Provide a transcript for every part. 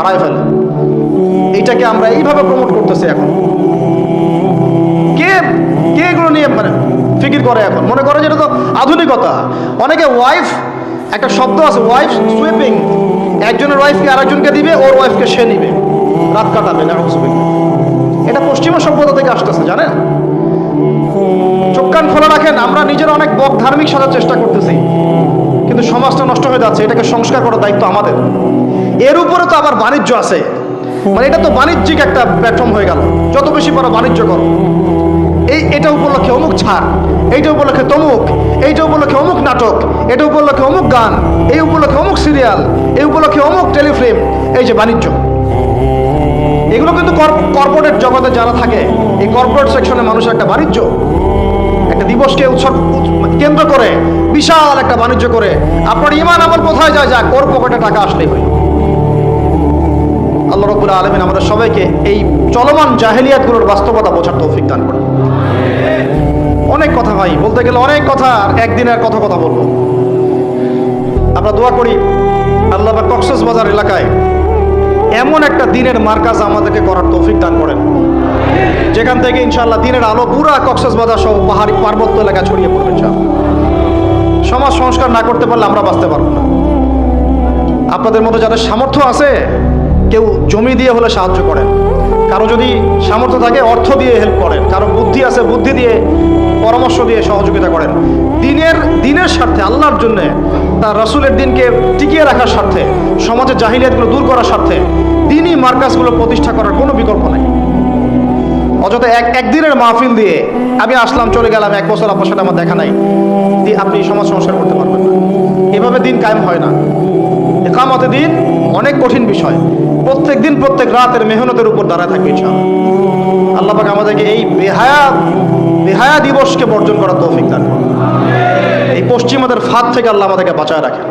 হারায় ফেলে। এইটাকে আমরা এইভাবে প্রমোট করতেছি এখন। কে কে এগুলো নিয়ে মানে ফিকির করে এখন? মনে করে যে এটা তো আধুনিকতা। অনেকে ওয়াইফ একটা শব্দ আছে ওয়াইফ সুইপিং একজনের ওয়াইফকে আরেকজনকে দিবে, ওর ওয়াইফকে সে নিবে। রাত কাটাবে না এটা পশ্চিমা সভ্যতা থেকে আসতেছে, জানেন? চোখ কান খোলা রাখেন, আমরা নিজেরা অনেক বক ধার্মিক সাজার চেষ্টা করতেছি। কিন্তু সমাজটা নষ্ট হয়ে যাচ্ছে, এটাকে সংস্কার করার দায়িত্ব আমাদের। এর উপরে তো আবার বাণিজ্য আছে। মানে এটা তো বাণিজ্যিক একটা প্ল্যাটফর্ম হয়ে গেল। যত বেশি পারো বাণিজ্য করো। এই, এটা উপলক্ষে অমুক ছাড়, এইটা উপলক্ষে তমুক, এইটা উপলক্ষে অমুক নাটক, এটা উপলক্ষে অমুক গান, এই উপলক্ষে অমুক সিরিয়াল এই উপলক্ষে অমুক টেলিফিল্ম, এই যে বাণিজ্য। এগুলো কিন্তু কর্পোরেট জগতে যারা থাকে, এই কর্পোরেট সেকশনে মানুষের একটা বাণিজ্য। একটা দিবসকে উৎসব কেন্দ্র করে, বিশাল একটা বাণিজ্য করে। আপনার ইমান আমল কোথায় যায় যাক, ওর পকেটে টাকা আসলেই হয়। আল্লাহ রবুল্লা আলমিন আমাদের সবাইকে এই চলমান জাহেলিয়াতগুলোর বাস্তবতা বোঝার তৌফিক দান করে অনেক কথা ভাই, বলতে গেলে অনেক কথা, আর একদিনের কথা কথা বলব। আমরা দোয়া করি আল্লাহ কক্সেস বাজার এলাকায় এমন একটা দিনের মার্কাজ আমাদেরকে করার তৌফিক দান করেন। যেখান থেকে ইনশাল্লাহ দিনের আলো পুরা কক্সেস বাজার সহ পাহাড়ি পার্বত্য এলাকা ছড়িয়ে পড়বে। সমাজ সংস্কার না করতে পারলে আমরা বাঁচতে পারব না। আপনাদের মতো যাদের সামর্থ্য আছে, কেউ জমি দিয়ে হলে সাহায্য করেন। কারও যদি সামর্থ্য থাকে, অর্থ দিয়ে হেল্প করেন। কারও বুদ্ধি আছে, বুদ্ধি দিয়ে পরামর্শ দিয়ে সহযোগিতা করেন। দিনের দিনের স্বার্থে, আল্লাহর জন্যে, তার রসুলের দিনকে টিকিয়ে রাখার স্বার্থে, সমাজের জাহিলিয়াতগুলো দূর করার স্বার্থে, দিনই মার্কাসগুলো প্রতিষ্ঠা করার কোনো বিকল্প নাই। অযথা এক একদিনের মাহফিল দিয়ে আমি আসলাম, চলে গেলাম। এক বছর আপনার সাথে আমার দেখা নাই। দিয়ে আপনি সমাজ সংস্কার করতে পারবেন না। এভাবে দিন কায়েম হয় না। একামতে দিন অনেক কঠিন বিষয়। প্রত্যেক দিন, প্রত্যেক রাতের মেহনতের উপর দাঁড়ায় থাকবে ইনশাআল্লাহ। আল্লাহ আমাদেরকে এই বেহায়া বেহায়া দিবসকে বর্জন করার তৌফিক দান করুন। এই পশ্চিমাদের ফাঁদ থেকে আল্লাহ আমাদেরকে বাঁচায় রাখেন।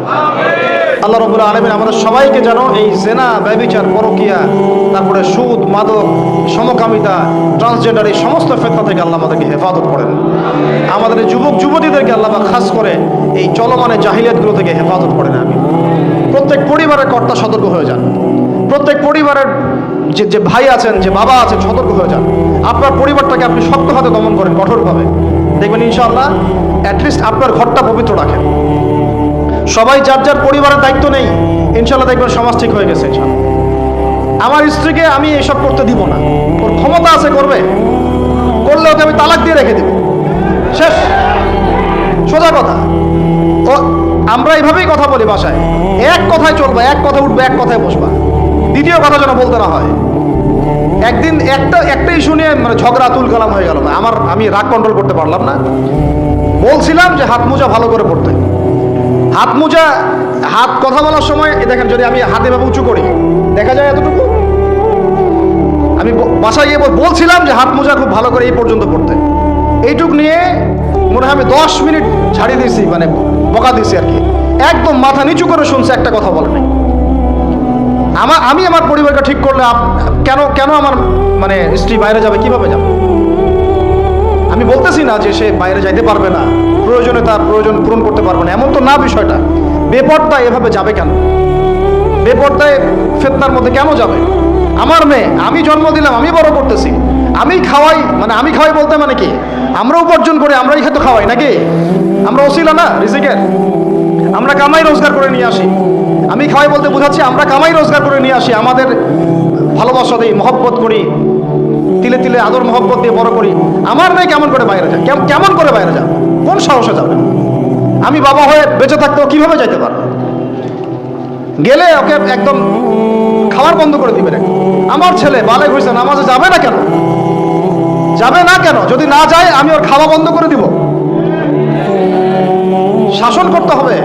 আল্লাহ রবুল্লা আলমিন আমাদের সবাইকে যেন এই জেনা, ব্যবিচার, পরকিয়া, তারপরে সুদ, মাদক, সমকামিতা ট্রান্সজেন্ডার এই সমস্ত ফেতনা থেকে আল্লাহ আমাদেরকে হেফাজত করেন। আমাদের যুবক, যুবতীদেরকে আল্লাহ খাস করে এই চলমানে জাহিলিয়াতগুলো থেকে হেফাজত করেন আমি। প্রত্যেক পরিবারের কর্তা সতর্ক হয়ে যান। প্রত্যেক পরিবারের যে যে ভাই আছেন, যে বাবা আছেন, সতর্ক হয়ে যান। আপনার পরিবারটাকে আপনি শক্ত হাতে দমন করেন কঠোরভাবে। দেখবেন ইনশাআল্লাহ অ্যাটলিস্ট আপনার ঘরটা পবিত্র রাখেন। সবাই যার যার পরিবারের দায়িত্ব নেই ইনশাল্লাহ দেখবেন সমাজ ঠিক হয়ে গেছে আমার স্ত্রীকে আমি এসব করতে দিব না। ওর ক্ষমতা আছে, করবে। করলে ওকে আমি তালাক দিয়ে রেখে দেব। শেষ। সোজা কথা। ও, আমরা এইভাবেই কথা বলি বাসায়। এক কথায় চলবে, এক কথা উঠবে, এক কথায় বসবা। দ্বিতীয় কথা যেন বলতে না হয়। একদিন একটা একটা ইস্যু নিয়ে মানে ঝগড়া তুল কালাম হয়ে গেল আমার, আমি রাগ কন্ট্রোল করতে পারলাম না। বলছিলাম যে হাত মোজা ভালো করে পড়তে। হাত মোজা, হাত কথা বলার সময় দেখেন যদি আমি হাতে ভাবে উঁচু করি, দেখা যায় এতটুকু? আমি বাসায় গিয়ে বলছিলাম যে হাত মোজা খুব ভালো করে এই পর্যন্ত পড়তে। এইটুক নিয়ে মনে হয় আমি দশ মিনিট ছাড়িয়ে দিয়েছি মানে বকা দিয়েছি আর কি। একদম মাথা নিচু করে শুনছে, একটা কথা বলে নাই। আমার আমি আমার পরিবারকে ঠিক করলে কেন কেন আমার মানে স্ত্রী বাইরে যাবে? কীভাবে যাবে? আমি বলতেছি না যে সে বাইরে যাইতে পারবে না। প্রয়োজনে তার প্রয়োজন পূরণ করতে পারবে না। এমন তো না বিষয়টা। বেপরদা এভাবে যাবে কেন? বেপরদায় ফেতনার মধ্যে কেন যাবে? আমার মেয়ে, আমি জন্ম দিলাম, আমি বড় করতেছি। আমি খাওয়াই মানে আমি খাওয়াই বলতে মানে কি? আমরা উপার্জন করে, আমরাই খেতে খাওয়াই, নাকি? আমরা ওসিলা না, রিজিকের? আমরা কামাই রোজগার করে নিয়ে আসি। আমি খাওয়াই বলতে বোঝাচ্ছি, আমরা কামাই রোজগার করে নিয়ে আসি, আমাদের ভালোবাসা দিই, মহব্বত করি, তিলে তিলে আদর মহব্বত দিয়ে বড় করি। আমার মেয়ে কেমন করে বাইরে কেম- কেমন করে বাইরে যাবে কোন সাহসে যাবে? আমি বাবা হয়ে বেঁচে থাকতেও কীভাবে যাইতে পারব? গেলে ওকে একদম খাবার বন্ধ করে দিবেন। আমার ছেলে বালে হয়েছে নামাজে যাবে না কেন? যাবে না কেন? যদি না যায়, আমি ওর খাওয়া বন্ধ করে দিব। শাসন করতে হবে।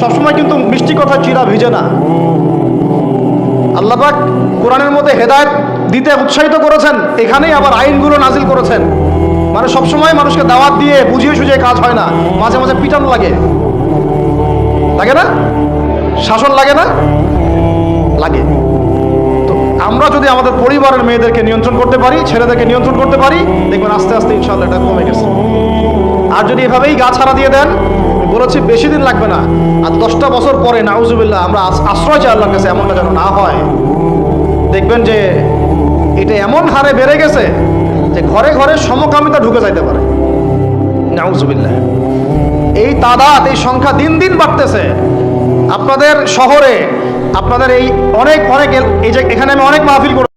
সবসময় কিন্তু মিষ্টি কথা চিরা ভিজে না। আল্লাপাক কোরআনের মধ্যে হেদায়ত দিতে উৎসাহিত করেছেন, এখানেই আবার আইনগুলো নাজিল করেছেন। মানে সবসময় মানুষকে দাওয়াত দিয়ে বুঝিয়ে সুঝিয়ে কাজ হয় না, মাঝে মাঝে পিটানো লাগে। লাগে না? শাসন লাগে না? লাগে। তো আমরা যদি আমাদের পরিবারের মেয়েদেরকে নিয়ন্ত্রণ করতে পারি, ছেলেদেরকে নিয়ন্ত্রণ করতে পারি, দেখবেন আস্তে আস্তে ইনশাল্লাহ এটা কমে গেছে। আর যদি এভাবেই গা ছাড়া দিয়ে দেন বলেছি বেশি দিন লাগবে না। আর দশটা বছর পরে, নাউজুবিল্লাহ, আমরা আশ্রয় চাই আল্লাহর কাছে, এমনটা যেন না হয়। দেখবেন যে, এটা এমন হারে বেড়ে গেছে যে ঘরে ঘরে সমকামিতা ঢুকে যাইতে পারে। নাউজুবিল্লাহ। এই তাদাত এই সংখ্যা দিন দিন বাড়তেছে। আপনাদের শহরে, আপনাদের এই অনেক অনেক এখানে আমি অনেক মাহফিল করে